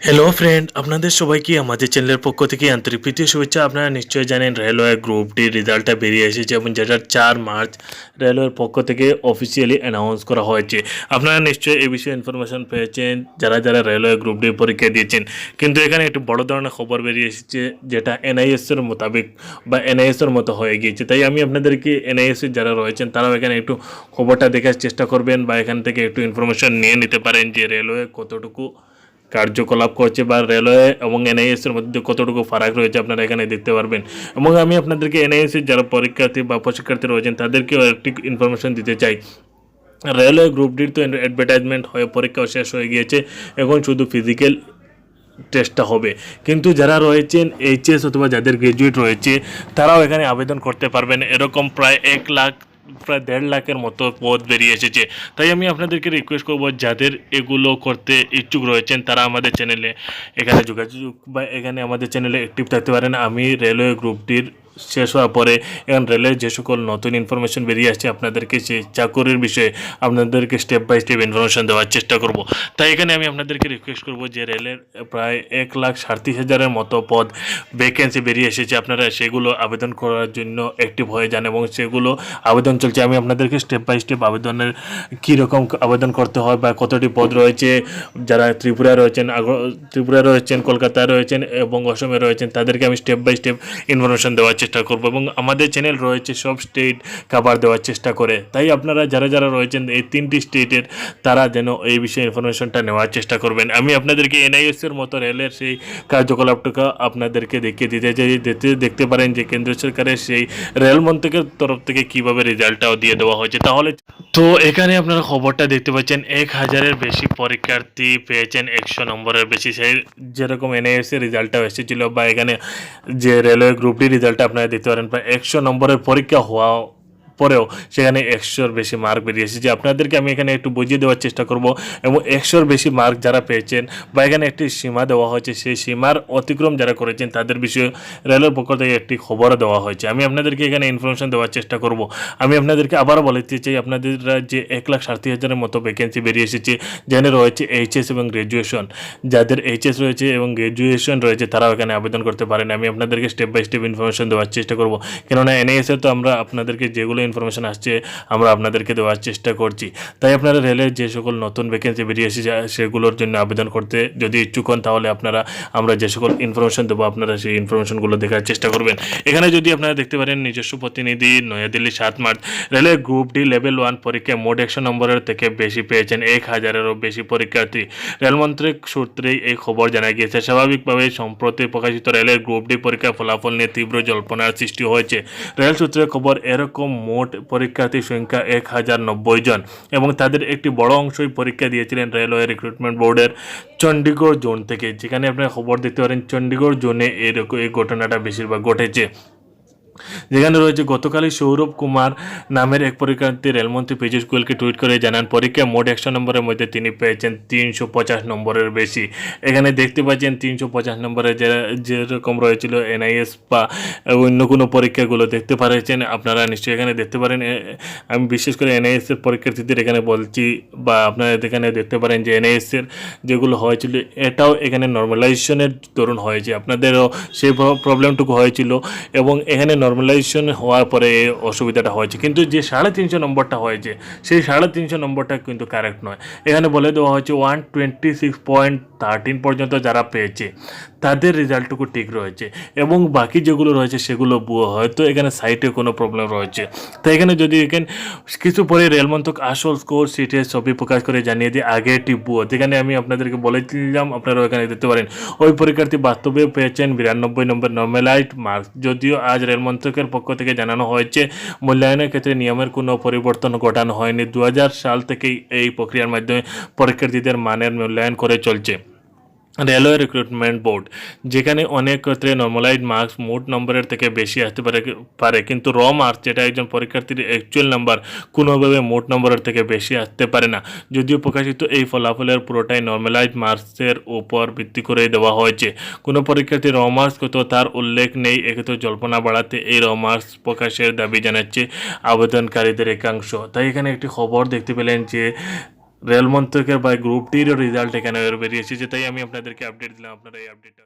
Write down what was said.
Hello friend আপনাদের সবাইকে আমাদের চ্যানেলের পক্ষ থেকে আন্তরিক প্রীতি শুভেচ্ছা। আপনারা নিশ্চয়ই জানেন রেলওয়ে গ্রুপ ডির রেজাল্টটা বেরিয়ে এসেছে এবং যেটা চার মার্চ রেলওয়ের পক্ষ থেকে অফিসিয়ালি অ্যানাউন্স করা হয়েছে। আপনারা নিশ্চয়ই এই বিষয়ে ইনফরমেশন পেয়েছেন, যারা যারা রেলওয়ে গ্রুপ ডি পরীক্ষা দিয়েছেন। কিন্তু এখানে একটু বড় ধরনের খবর বেরিয়ে এসেছে, যেটা এনআইএসের মোতাবেক বা এনআইএসের মতো হয়ে গিয়েছে। তাই আমি আপনাদেরকে এনআইএসের যারা রয়েছেন, তারাও এখানে একটু খবরটা দেখার চেষ্টা করবেন বা এখান থেকে একটু ইনফরমেশন নিয়ে নিতে পারেন যে রেলওয়ে কতটুকু কার্যকলাপ করছে বা রেলওয়ে এবং এনআইএস এর মধ্যে কতটুকু ফারাক রয়েছে আপনারা এখানে দেখতে পারবেন। এবং আমি আপনাদেরকে এনআইএস এর যারা পরীক্ষার্থী বা প্রশিক্ষার্থী রয়েছেন, তাদেরকেও একটি ইনফরমেশন দিতে চাই। রেলওয়ে গ্রুপ ডির তো অ্যাডভার্টাইজমেন্ট হয়ে, পরীক্ষাও শেষ হয়ে গিয়েছে। এখন শুধু ফিজিক্যাল টেস্টটা হবে। কিন্তু যারা রয়েছেন এইচএস অথবা যাদের গ্র্যাজুয়েট রয়েছে, তারাও এখানে আবেদন করতে পারবেন। এরকম প্রায় এক লাখ প্রায় দেড় লাখের মতো পদ বেরিয়ে এসেছে। তাই আমি আপনাদেরকে রিকোয়েস্ট করব, যাদের এগুলো করতে ইচ্ছুক রয়েছেন, তারা আমাদের চ্যানেলে এখানে যোগাযোগ বা এখানে আমাদের চ্যানেলে অ্যাক্টিভ থাকতে পারেন। আমি রেলওয়ে গ্রুপটির শেষ হওয়ার পরে এখন রেলের যে সকল নতুন ইনফরমেশন বেরিয়ে আসছে, আপনাদেরকে সেই চাকরির বিষয়ে আপনাদেরকে স্টেপ বাই স্টেপ ইনফরমেশন দেওয়ার চেষ্টা করব। তাই এখানে আমি আপনাদেরকে রিকোয়েস্ট করব যে রেলের প্রায় এক লাখ সাড়ত্রিশ হাজারের মতো পদ ভ্যাকেন্সি বেরিয়ে এসেছে। আপনারা সেগুলো আবেদন করার জন্য অ্যাক্টিভ হয়ে যান এবং সেগুলো আবেদন চলছে। আমি আপনাদেরকে স্টেপ বাই স্টেপ আবেদনের কী রকম আবেদন করতে হয় বা কতটি পদ রয়েছে, যারা ত্রিপুরা রয়েছেন, আগ্র- ত্রিপুরায় রয়েছেন, কলকাতায় রয়েছেন এবং অসমে রয়েছেন, তাদেরকে আমি স্টেপ বাই স্টেপ ইনফরমেশন দেওয়ার চেষ্টা করব এবং আমাদের চ্যানেল রয়েছে সব স্টেট কাভার দেওয়ার চেষ্টা করে। তাই আপনারা যারা যারা রয়েছেন এই তিনটি স্টেটের তারা যেন এই বিষয়ে ইনফরমেশনটা নেওয়ার চেষ্টা করবেন। আমি আপনাদেরকে এনআইএস এর মতো রেলের সেই কার্যকলাপটুকু আপনাদেরকে দেখিয়ে দিতে চাই দেখতে পারেন যে কেন্দ্র সরকারের সেই রেল মন্ত্রকের তরফ থেকে কীভাবে রেজাল্টটাও দিয়ে দেওয়া হয়েছে। তাহলে তো এখানে আপনারা খবরটা দেখতে পাচ্ছেন, এক হাজারের বেশি পরীক্ষার্থী পেয়েছেন একশো নম্বরের বেশি। সেই যেরকম এনআইএস এর রেজাল্টটাও এসেছিল বা এখানে যে রেলওয়ে গ্রুপ ডি রেজাল্টটা আপনারা দেখতে পারেন প্রায় একশো নম্বরের পরীক্ষা হওয়া পরেও সেখানে একশোর বেশি মার্ক বেরিয়ে এসেছে। আপনাদেরকে আমি এখানে একটু বুঝিয়ে দেওয়ার চেষ্টা করব এবং একশোর বেশি মার্ক যারা পেয়েছেন বা এখানে একটি সীমা দেওয়া হয়েছে, সেই সীমার অতিক্রম যারা করেছেন তাদের বিষয়ে রেলের পক্ষ থেকে একটি খবরও দেওয়া হয়েছে। আমি আপনাদেরকে এখানে ইনফরমেশন দেওয়ার চেষ্টা করব। আমি আপনাদেরকে আবারও বলতে চাই আপনাদের যে এক লাখ ষাট হাজারের মতো ভ্যাকেন্সি বেরিয়ে এসেছে, যেখানে রয়েছে এইচএস এবং গ্র্যাজুয়েশন যাদের এইচএস রয়েছে এবং গ্র্যাজুয়েশন রয়েছে, তারাও এখানে আবেদন করতে পারেন। আমি আপনাদেরকে স্টেপ বাই স্টেপ ইনফরমেশন দেওয়ার চেষ্টা করব। কেননা এনএএসে তো আমরা আপনাদেরকে যেগুলো ইনফরমেশন আসছে, আমরা আপনাদেরকে দেওয়ার চেষ্টা করছি। তাই আপনারা রেলের যে সকল নতুন ভ্যাকেন্সি বেরিয়ে এসেছে সেগুলোর জন্য আবেদন করতে যদি ইচ্ছুক হন, তাহলে আপনারা, আমরা যে সকল ইনফরমেশন দেবো, আপনারা সেই ইনফরমেশনগুলো দেখার চেষ্টা করবেন। এখানে যদি আপনারা দেখতে পারেন, নিজস্ব প্রতিনিধি, নয়াদিল্লি, সাত মার্চ। রেলের গ্রুপ ডি লেভেল ওয়ান পরীক্ষায় মোট একশো নম্বরের থেকে বেশি পেয়েছেন এক হাজারেরও বেশি পরীক্ষার্থী। রেলমন্ত্রক সূত্রেই এই খবর জানা গিয়েছে। স্বাভাবিকভাবে সম্প্রতি প্রকাশিত রেলের গ্রুপ ডি পরীক্ষার ফলাফল নিয়ে তীব্র জল্পনার সৃষ্টি হয়েছে। রেল সূত্রের খবর, এরকম মোট পরীক্ষার্থীর সংখ্যা এক হাজার নব্বই জন এবং তাদের একটি বড় অংশই পরীক্ষা দিয়েছিলেন রেলওয়ে রিক্রুটমেন্ট বোর্ডের চণ্ডীগড় জোন থেকে। যেখানে আপনারা খবর দেখতে পারেন চণ্ডীগড় জোনে এরকম এই ঘটনাটা বেশিরভাগ ঘটেছে। যেখানে রয়েছে গতকালই সৌরভ কুমার নামের এক পরীক্ষার্থী রেলমন্ত্রী পীযূষ গোয়েলকে টুইট করে জানান, পরীক্ষায় মোট একশো নম্বরের মধ্যে তিনি পেয়েছেন তিনশো পঞ্চাশ নম্বরের বেশি। এখানে দেখতে পাচ্ছেন তিনশো পঞ্চাশ নম্বরে যে, যেরকম রয়েছিল এনআইএস বা অন্য কোনো পরীক্ষাগুলো দেখতে পারেছেন আপনারা নিশ্চয়ই এখানে দেখতে পারেন। আমি বিশেষ করে এনআইএসের পরীক্ষার্থীদের এখানে বলছি বা আপনারা এখানে দেখতে পারেন যে এনআইএস এর যেগুলো হয়েছিল, এটাও এখানে নর্মালাইজেশনের দরুন হয়েছে। আপনাদেরও সেই প্রবলেমটুকু হয়েছিল এবং এখানে নর্মালাইজেশন হওয়ার পরে অসুবিধাটা হয়েছে। কিন্তু যে সাড়ে তিনশো নম্বরটা হয়েছে, সেই সাড়ে তিনশো নম্বরটা কিন্তু কারেক্ট নয়। এখানে বলে দেওয়া হয়েছে one twenty six point thirteen পর্যন্ত যারা পেয়েছে। তাদের রেজাল্টটুকু ঠিক রয়েছে এবং বাকি যেগুলো রয়েছে সেগুলো ভুয়ো হয়তো এখানে সাইটে কোনো প্রবলেম রয়েছে। তাই এখানে যদি এখানে কিছু পরে রেলমন্ত্রক আসল স্কোর সিটের ছবি প্রকাশ করে জানিয়ে দিয়ে আগেরটি ভুয়ো যেখানে আমি আপনাদেরকে বলেছিলাম আপনারা এখানে দিতে পারেন। ওই পরীক্ষার্থী বাস্তবে পেয়েছেন বিরানব্বই নম্বর নর্মালাইট মার্কস যদিও আজ রেলমন্ত্রকের পক্ষ থেকে জানানো হয়েছে, মূল্যায়নের ক্ষেত্রে নিয়মের কোনো পরিবর্তন ঘটানো হয়নি। দু হাজার সাল থেকেই এই প্রক্রিয়ার মাধ্যমে পরীক্ষার্থীদের মানের মূল্যায়ন করে চলছে। রেলওয়ে রিক্রুটমেন্ট বোর্ড যেখানে অনেক ক্ষেত্রে নর্মালাইজ মার্কস মোট নম্বরের থেকে বেশি আসতে পারে পারে। কিন্তু র মার্কস যেটা একজন পরীক্ষার্থীর অ্যাকচুয়াল নাম্বার কোনোভাবে মোট নম্বরের থেকে বেশি আসতে পারে না। যদিও প্রকাশিত এই ফলাফলের পুরোটাই নর্মালাইজ মার্কসের উপর ভিত্তি করে দেওয়া হয়েছে। কোনো পরীক্ষার্থী র মার্কস কত তার উল্লেখ নেই, এক্ষেত্রে জল্পনা বাড়াতে এই র মার্কস প্রকাশের দাবি জানাচ্ছে আবেদনকারীদের একাংশ। তাই এখানে একটি খবর দেখতে পেলেন যে রেল মন্ত্রকের বা গ্রুপ ডির রেজাল্ট এখানে বেরিয়েছে, যেটাই আমি আপনাদেরকে আপডেট দিলাম, আপনারা এই আপডেটটা